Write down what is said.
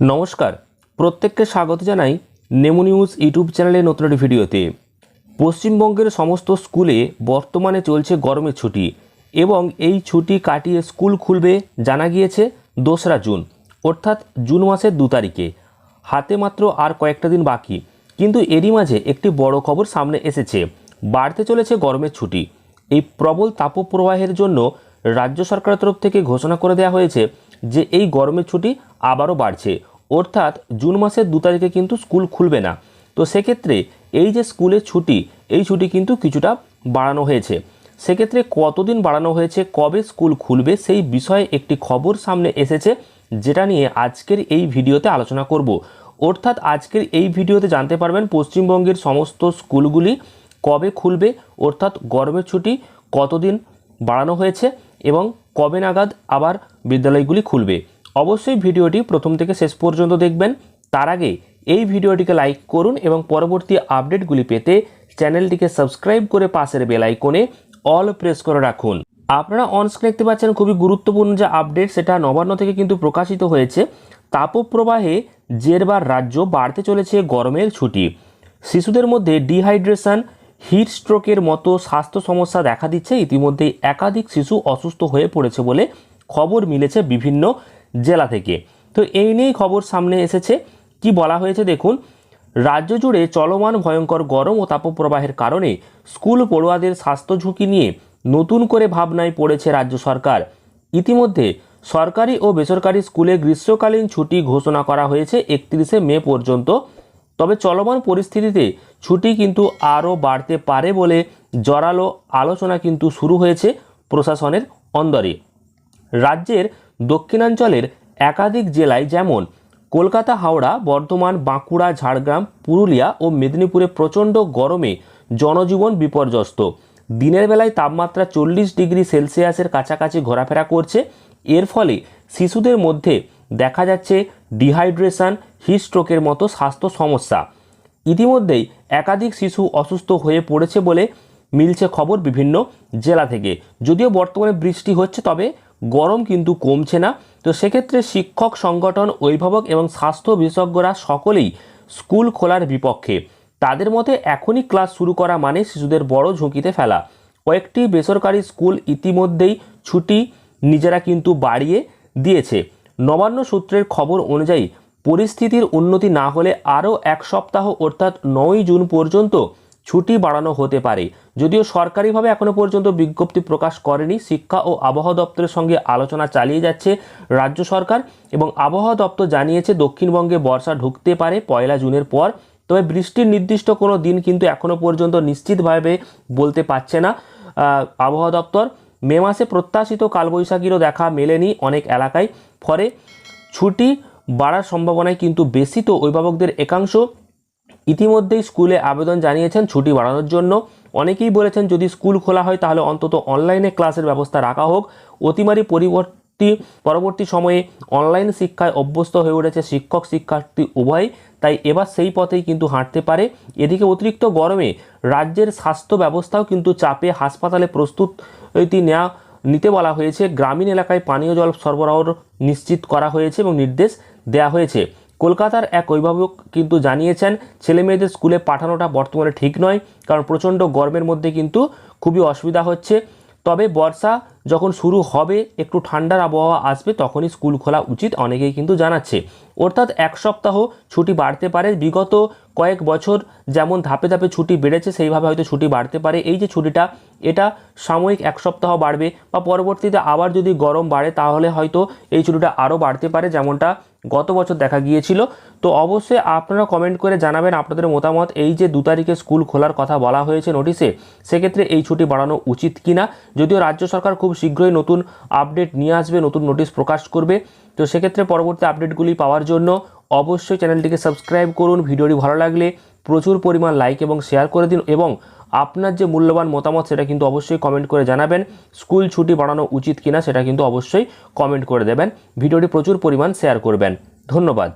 নমস্কার। প্রত্যেককে স্বাগত জানাই নেমো নিউজ ইউটিউব চ্যানেলে নতুন একটি ভিডিওতে। পশ্চিমবঙ্গের সমস্ত স্কুলে বর্তমানে চলছে গরমের ছুটি এবং এই ছুটি কাটিয়ে স্কুল খুলবে জানা গিয়েছে দোসরা জুন, অর্থাৎ জুন মাসের দু তারিখে। হাতে মাত্র আর কয়েকটা দিন বাকি, কিন্তু এরই মাঝে একটি বড় খবর সামনে এসেছে। বাড়তে চলেছে গরমের ছুটি। এই প্রবল তাপপ্রবাহের জন্য রাজ্য সরকারের তরফ থেকে ঘোষণা করে দেওয়া হয়েছে যে এই গরমের ছুটি আবারও বাড়ছে। অর্থাৎ জুন মাসের দু তারিখে কিন্তু স্কুল খুলবে না। তো সেক্ষেত্রে এই যে স্কুলের ছুটি, এই ছুটি কিন্তু কিছুটা বাড়ানো হয়েছে। সেক্ষেত্রে কতদিন বাড়ানো হয়েছে, কবে স্কুল খুলবে, সেই বিষয়ে একটি খবর সামনে এসেছে, যেটা নিয়ে আজকের এই ভিডিওতে আলোচনা করব। অর্থাৎ আজকের এই ভিডিওতে জানতে পারবেন পশ্চিমবঙ্গের সমস্ত স্কুলগুলি কবে খুলবে, অর্থাৎ গরমের ছুটি কতদিন বাড়ানো হয়েছে এবং কবে নাগাদ আবার বিদ্যালয়গুলি খুলবে। অবশ্যই ভিডিওটি প্রথম থেকে শেষ পর্যন্ত দেখবেন। তার আগে এই ভিডিওটিকে লাইক করুন এবং পরবর্তী আপডেটগুলি পেতে চ্যানেলটিকে সাবস্ক্রাইব করে পাশের বেল আইকনে অল প্রেস করে রাখুন। আপনারা অনস্ক্রিন দেখতে পাচ্ছেন খুবই গুরুত্বপূর্ণ যে আপডেট সেটা নবান্ন থেকে কিন্তু প্রকাশিত হয়েছে। তাপপ্রবাহে জেরবার রাজ্য বাড়তে চলেছে গরমের ছুটি। শিশুদের মধ্যে ডিহাইড্রেশন হিট স্ট্রোকের মতো স্বাস্থ্য সমস্যা দেখা দিচ্ছে। ইতিমধ্যেই একাধিক শিশু অসুস্থ হয়ে পড়েছে বলে খবর মিলেছে বিভিন্ন জেলা থেকে। তো এই নিয়েই খবর সামনে এসেছে। কি বলা হয়েছে দেখুন, রাজ্য জুড়ে চলমান ভয়ঙ্কর গরম ও তাপপ্রবাহের কারণে স্কুল পড়ুয়াদের স্বাস্থ্য ঝুঁকি নিয়ে নতুন করে ভাবনায় পড়েছে রাজ্য সরকার। ইতিমধ্যে সরকারি ও বেসরকারি স্কুলে গ্রীষ্মকালীন ছুটি ঘোষণা করা হয়েছে একত্রিশে মে পর্যন্ত। তবে চলমান পরিস্থিতিতে ছুটি কিন্তু আরও বাড়তে পারে বলে জোরালো আলোচনা কিন্তু শুরু হয়েছে প্রশাসনের অন্দরে। রাজ্যের দক্ষিণাঞ্চলের একাধিক জেলায় যেমন কলকাতা, হাওড়া, বর্ধমান, বাঁকুড়া, ঝাড়গ্রাম, পুরুলিয়া ও মেদিনীপুরে প্রচণ্ড গরমে জনজীবন বিপর্যস্ত। দিনের বেলায় তাপমাত্রা চল্লিশ ডিগ্রি সেলসিয়াসের কাছাকাছি ঘোরাফেরা করছে। এর ফলে শিশুদের মধ্যে দেখা যাচ্ছে ডিহাইড্রেশন হিটস্ট্রোকের মতো স্বাস্থ্য সমস্যা। ইতিমধ্যেই একাধিক শিশু অসুস্থ হয়ে পড়েছে বলে মিলছে খবর বিভিন্ন জেলা থেকে। যদিও বর্তমানে বৃষ্টি হচ্ছে, তবে গরম কিন্তু কমছে না। তো সেক্ষেত্রে শিক্ষক, সংগঠন, অভিভাবক এবং স্বাস্থ্য বিশেষজ্ঞরা সকলেই স্কুল খোলার বিপক্ষে। তাদের মতে এখনই ক্লাস শুরু করা মানে শিশুদের বড় ঝুঁকিতে ফেলা। কয়েকটি বেসরকারি স্কুল ইতিমধ্যেই ছুটি নিজেরা কিন্তু বাড়িয়ে দিয়েছে। নবান্ন সূত্রের খবর অনুযায়ী, পরিস্থিতির উন্নতি না হলে আরও এক সপ্তাহ অর্থাৎ নয় জুন পর্যন্ত ছুটি বাড়ানো হতে পারে। যদিও সরকারিভাবে এখনও পর্যন্ত বিজ্ঞপ্তি প্রকাশ করেনি, শিক্ষা ও আবহাওয়া দপ্তরের সঙ্গে আলোচনা চালিয়ে যাচ্ছে রাজ্য সরকার এবং আবহাওয়া দপ্তর জানিয়েছে দক্ষিণবঙ্গে বর্ষা ঢুকতে পারে পয়লা জুনের পর। তবে বৃষ্টির নির্দিষ্ট কোনো দিন কিন্তু এখনও পর্যন্ত নিশ্চিতভাবে বলতে পারছে না। আবহাওয়া দপ্তর, মে মাসে প্রত্যাশিত কালবৈশাখীরও দেখা মেলেনি অনেক এলাকায়। ফলে ছুটি বাড়ার সম্ভাবনায় কিন্তু বেশি। তো অভিভাবকদের একাংশ ইতিমধ্যেই স্কুলে আবেদন জানিয়েছেন ছুটি বাড়ানোর জন্য। অনেকেই বলেছেন যদি স্কুল খোলা হয় তাহলে অন্তত অনলাইনে ক্লাসের ব্যবস্থা রাখা হোক। অতিমারি পরিবর্তী, পরবর্তী সময়ে অনলাইন শিক্ষায় অভ্যস্ত হয়ে উঠেছে শিক্ষক, শিক্ষার্থী উভয়। তাই এবার সেই পথেই কিন্তু হাঁটতে পারে। এদিকে অতিরিক্ত গরমে রাজ্যের স্বাস্থ্য ব্যবস্থাও কিন্তু চাপে হাসপাতালে প্রস্তুতি নেওয়া নিতে বলা হয়েছে। গ্রামীণ এলাকায় পানীয় জল সরবরাহ নিশ্চিত করা হয়েছে এবং নির্দেশ দেওয়া হয়েছে। কলকাতার এক অভিভাবক কিন্তু জানিয়েছেন, ছেলে মেয়েদের স্কুলে পাঠানোটা বর্তমানে ঠিক নয়, কারণ প্রচণ্ড গরমের মধ্যে কিন্তু খুবই অসুবিধা হচ্ছে। তবে বর্ষা যখন শুরু হবে, একটু ঠান্ডার আবহাওয়া আসবে, তখনই স্কুল খোলা উচিত, অনেকেই কিন্তু জানাচ্ছে। অর্থাৎ এক সপ্তাহ ছুটি বাড়তে পারে, বিগত কয়েক বছর যেমন ধাপে ধাপে ছুটি বেড়েছে, সেইভাবে হয়তো ছুটি বাড়তে পারে। এই যে ছুটিটা, এটা সাময়িক এক সপ্তাহ বাড়বে বা পরবর্তীতে আবার যদি গরম বাড়ে, তাহলে হয়তো এই ছুটিটা আরও বাড়তে পারে, যেমনটা গত বছর দেখা গিয়েছিল। তো অবশ্যই আপনারা কমেন্ট করে জানাবেন আপনাদের মতামত। এই যে দু তারিখে স্কুল খোলার কথা বলা হয়েছে নোটিশে, সেক্ষেত্রে এই ছুটি বাড়ানো উচিত কিনা? যদিও রাজ্য সরকার খুব শীঘ্রই নতুন আপডেট নিয়ে আসবে, নতুন নোটিশ প্রকাশ করবে। তো সেক্ষেত্রে পরবর্তী আপডেটগুলি পাওয়ার জন্য অবশ্যই চ্যানেলটিকে সাবস্ক্রাইব করুন। ভিডিওটি ভালো লাগলে প্রচুর পরিমাণ লাইক এবং শেয়ার করে দিন এবং আপনার যে মূল্যবান মতামত সেটা কিন্তু অবশ্যই কমেন্ট করে জানাবেন। স্কুল ছুটি বাড়ানো উচিত কিনা সেটা কিন্তু অবশ্যই কমেন্ট করে দেবেন। ভিডিওটি প্রচুর পরিমাণ শেয়ার করবেন। ধন্যবাদ।